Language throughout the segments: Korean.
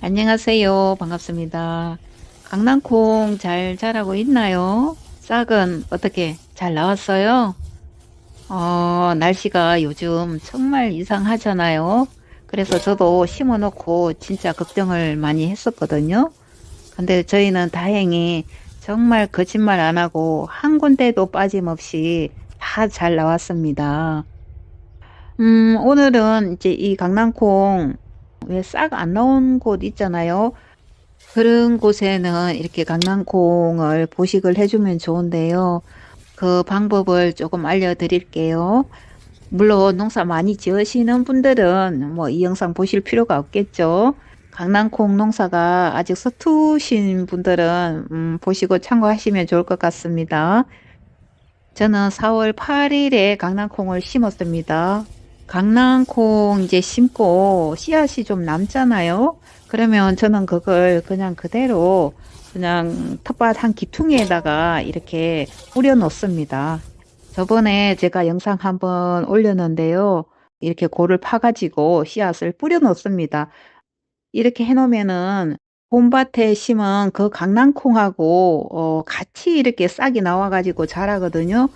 안녕하세요. 반갑습니다. 강낭콩 잘 자라고 있나요? 싹은 어떻게 잘 나왔어요? 어, 날씨가 요즘 정말 이상하잖아요. 그래서 저도 심어 놓고 진짜 걱정을 많이 했었거든요. 근데 저희는 다행히 정말 거짓말 안 하고 한 군데도 빠짐없이 다 잘 나왔습니다. 음, 오늘은 이제 이 강낭콩 왜 싹 안 나온 곳 있잖아요. 그런 곳에는 이렇게 강낭콩을 보식을 해주면 좋은데요. 그 방법을 조금 알려드릴게요. 물론 농사 많이 지으시는 분들은 뭐 이 영상 보실 필요가 없겠죠. 강낭콩 농사가 아직 서투신 분들은 음, 보시고 참고하시면 좋을 것 같습니다. 저는 4월 8일에 강낭콩을 심었습니다. 강낭콩 이제 심고 씨앗이 좀 남잖아요. 그러면 저는 그걸 그냥 그대로 그냥 텃밭 한 기퉁이에다가 이렇게 뿌려 놓습니다. 저번에 제가 영상 한번 올렸는데요. 이렇게 골을 파가지고 씨앗을 뿌려 놓습니다. 이렇게 해놓으면은 봄밭에 심은 그 강낭콩하고 어, 같이 이렇게 싹이 나와가지고 자라거든요.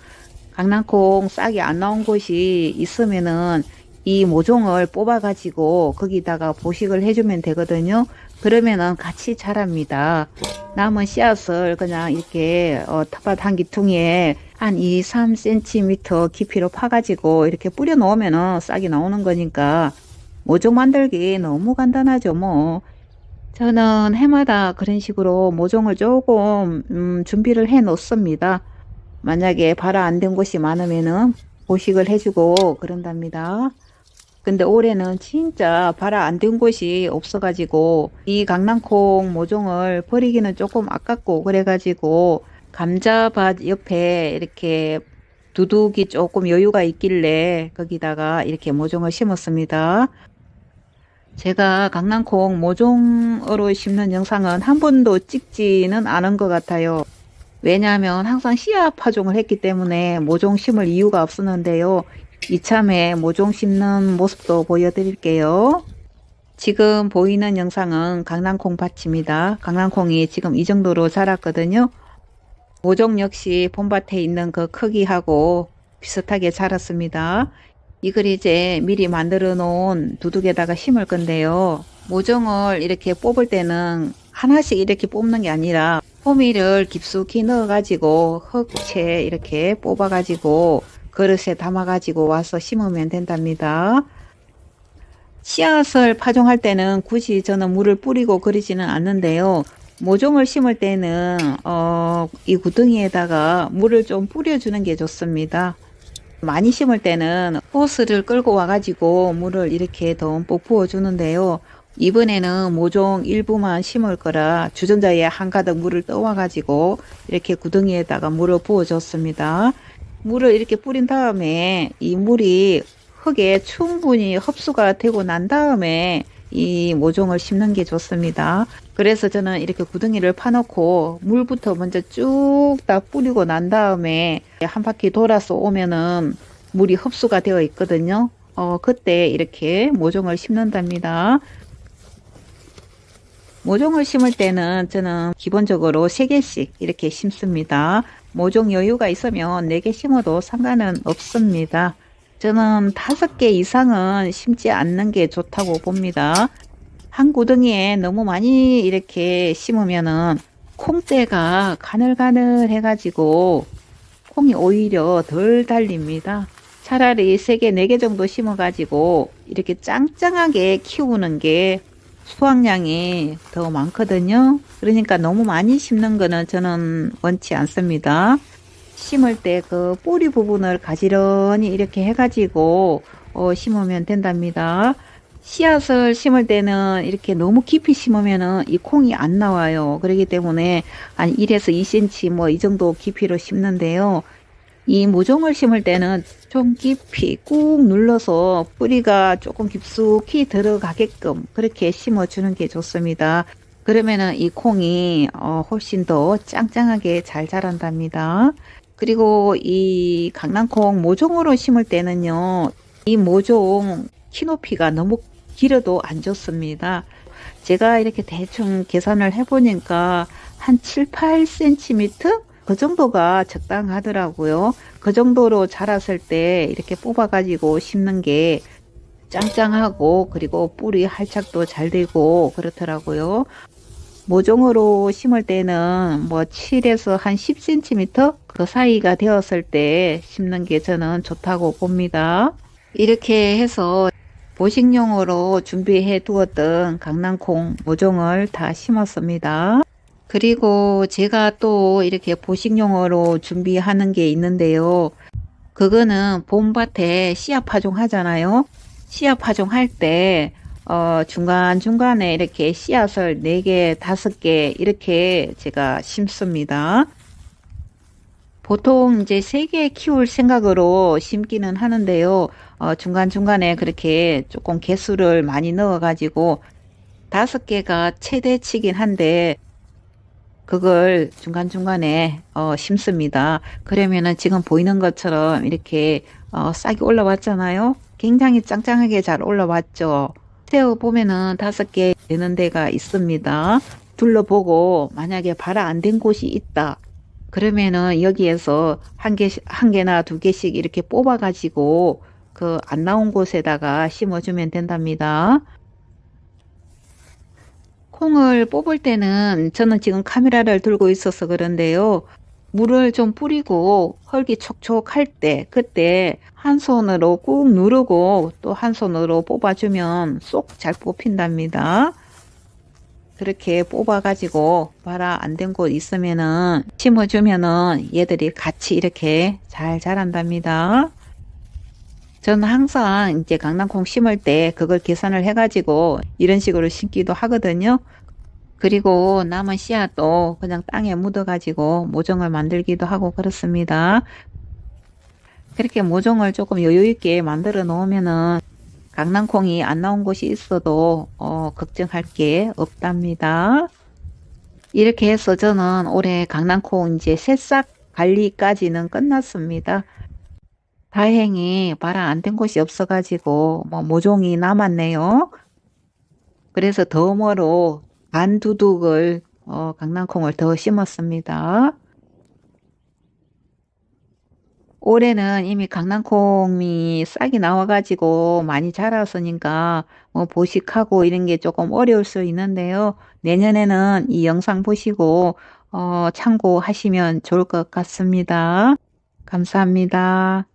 강낭콩 싹이 안 나온 곳이 있으면은 이 모종을 뽑아가지고 거기다가 보식을 해주면 되거든요. 그러면은 같이 자랍니다. 남은 씨앗을 그냥 이렇게 어, 텃밭 한 기퉁이에 한 2, 3cm 깊이로 파가지고 이렇게 뿌려 놓으면은 싹이 나오는 거니까 모종 만들기 너무 간단하죠 뭐. 저는 해마다 그런 식으로 모종을 조금 음, 준비를 해 놓습니다. 만약에 발화 안된 곳이 많으면은 보식을 해주고 그런답니다. 근데 올해는 진짜 발화 안된 곳이 없어가지고 이 강낭콩 모종을 버리기는 조금 아깝고 그래가지고 감자밭 옆에 이렇게 두둑이 조금 여유가 있길래 거기다가 이렇게 모종을 심었습니다. 제가 강낭콩 모종으로 심는 영상은 한 번도 찍지는 않은 것 같아요. 왜냐하면 항상 씨앗 파종을 했기 때문에 모종 심을 이유가 없었는데요. 이참에 모종 심는 모습도 보여드릴게요. 지금 보이는 영상은 강낭콩 밭입니다. 강낭콩이 지금 이 정도로 자랐거든요. 모종 역시 봄밭에 있는 그 크기하고 비슷하게 자랐습니다. 이걸 이제 미리 만들어 놓은 두둑에다가 심을 건데요. 모종을 이렇게 뽑을 때는 하나씩 이렇게 뽑는 게 아니라 호미를 깊숙이 넣어 가지고 흙채 이렇게 뽑아 가지고 그릇에 담아 가지고 와서 심으면 된답니다. 씨앗을 파종할 때는 굳이 저는 물을 뿌리고 그러지는 않는데요. 모종을 심을 때는 어, 이 구덩이에다가 물을 좀 뿌려주는 게 좋습니다. 많이 심을 때는 호스를 끌고 와가지고 물을 이렇게 듬뿍 부어주는데요. 이번에는 모종 일부만 심을 거라 주전자에 한가득 물을 떠와 가지고 이렇게 구덩이에다가 물을 부어 줬습니다. 물을 이렇게 뿌린 다음에 이 물이 흙에 충분히 흡수가 되고 난 다음에 이 모종을 심는 게 좋습니다. 그래서 저는 이렇게 구덩이를 파놓고 물부터 먼저 쭉 다 뿌리고 난 다음에 한 바퀴 돌아서 오면은 물이 흡수가 되어 있거든요. 어, 그때 이렇게 모종을 심는답니다. 모종을 심을 때는 저는 기본적으로 3개씩 이렇게 심습니다. 모종 여유가 있으면 4개 심어도 상관은 없습니다. 저는 5개 이상은 심지 않는 게 좋다고 봅니다. 한 구덩이에 너무 많이 이렇게 심으면은 콩대가 가늘가늘 해가지고 콩이 오히려 덜 달립니다. 차라리 3개, 4개 정도 심어가지고 이렇게 짱짱하게 키우는 게 수확량이 더 많거든요. 그러니까 너무 많이 심는 거는 저는 원치 않습니다. 심을 때 그 뿌리 부분을 가지런히 이렇게 해가지고 어, 심으면 된답니다. 씨앗을 심을 때는 이렇게 너무 깊이 심으면은 이 콩이 안 나와요. 그렇기 때문에 한 1에서 2cm 뭐 이 정도 깊이로 심는데요. 이 모종을 심을 때는 좀 깊이 꾹 눌러서 뿌리가 조금 깊숙이 들어가게끔 그렇게 심어주는 게 좋습니다. 그러면은 이 콩이 어, 훨씬 더 짱짱하게 잘 자란답니다. 그리고 이 강낭콩 모종으로 심을 때는요, 이 모종 키 높이가 너무 길어도 안 좋습니다. 제가 이렇게 대충 계산을 해보니까 한 7, 8cm? 그 정도가 적당하더라고요. 그 정도로 자랐을 때 이렇게 뽑아가지고 심는 게 짱짱하고 그리고 뿌리 활착도 잘 되고 그렇더라고요. 모종으로 심을 때는 뭐 7에서 한 10cm 그 사이가 되었을 때 심는 게 저는 좋다고 봅니다. 이렇게 해서 보식용으로 준비해 두었던 강낭콩 모종을 다 심었습니다. 그리고 제가 또 이렇게 보식용으로 준비하는 게 있는데요. 그거는 봄밭에 씨앗 파종 하잖아요. 씨앗 파종 할때 어, 중간중간에 이렇게 씨앗을 4개, 5개 이렇게 제가 심습니다. 보통 이제 3개 키울 생각으로 심기는 하는데요. 어, 중간중간에 그렇게 조금 개수를 많이 넣어가지고 5개가 최대치긴 한데 그걸 중간중간에 어, 심습니다. 그러면은 지금 보이는 것처럼 이렇게 어, 싹이 올라왔잖아요. 굉장히 짱짱하게 잘 올라왔죠. 세어 보면은 다섯 개 되는 데가 있습니다. 둘러보고 만약에 발화 안된 곳이 있다. 그러면은 여기에서 한 개, 한 개나 두 개씩 이렇게 뽑아 가지고 그 안 나온 곳에다가 심어주면 된답니다. 콩을 뽑을 때는 저는 지금 카메라를 들고 있어서 그런데요. 물을 좀 뿌리고 흙이 촉촉할 때 그때 한 손으로 꾹 누르고 또 한 손으로 뽑아주면 쏙 잘 뽑힌답니다. 그렇게 뽑아가지고 발화 안된 곳 있으면은 심어주면은 얘들이 같이 이렇게 잘 자란답니다. 저는 항상 이제 강낭콩 심을 때 그걸 계산을 해가지고 이런 식으로 심기도 하거든요. 그리고 남은 씨앗도 그냥 땅에 묻어가지고 모종을 만들기도 하고 그렇습니다. 그렇게 모종을 조금 여유있게 만들어 놓으면은 강낭콩이 안 나온 곳이 있어도 어, 걱정할 게 없답니다. 이렇게 해서 저는 올해 강낭콩 이제 새싹 관리까지는 끝났습니다. 다행히 발화 안된 곳이 없어가지고 뭐 모종이 남았네요. 그래서 덤으로 반두둑을 어, 강낭콩을 더 심었습니다. 올해는 이미 강낭콩이 싹이 나와가지고 많이 자랐으니까 뭐 보식하고 이런 게 조금 어려울 수 있는데요. 내년에는 이 영상 보시고 어, 참고하시면 좋을 것 같습니다. 감사합니다.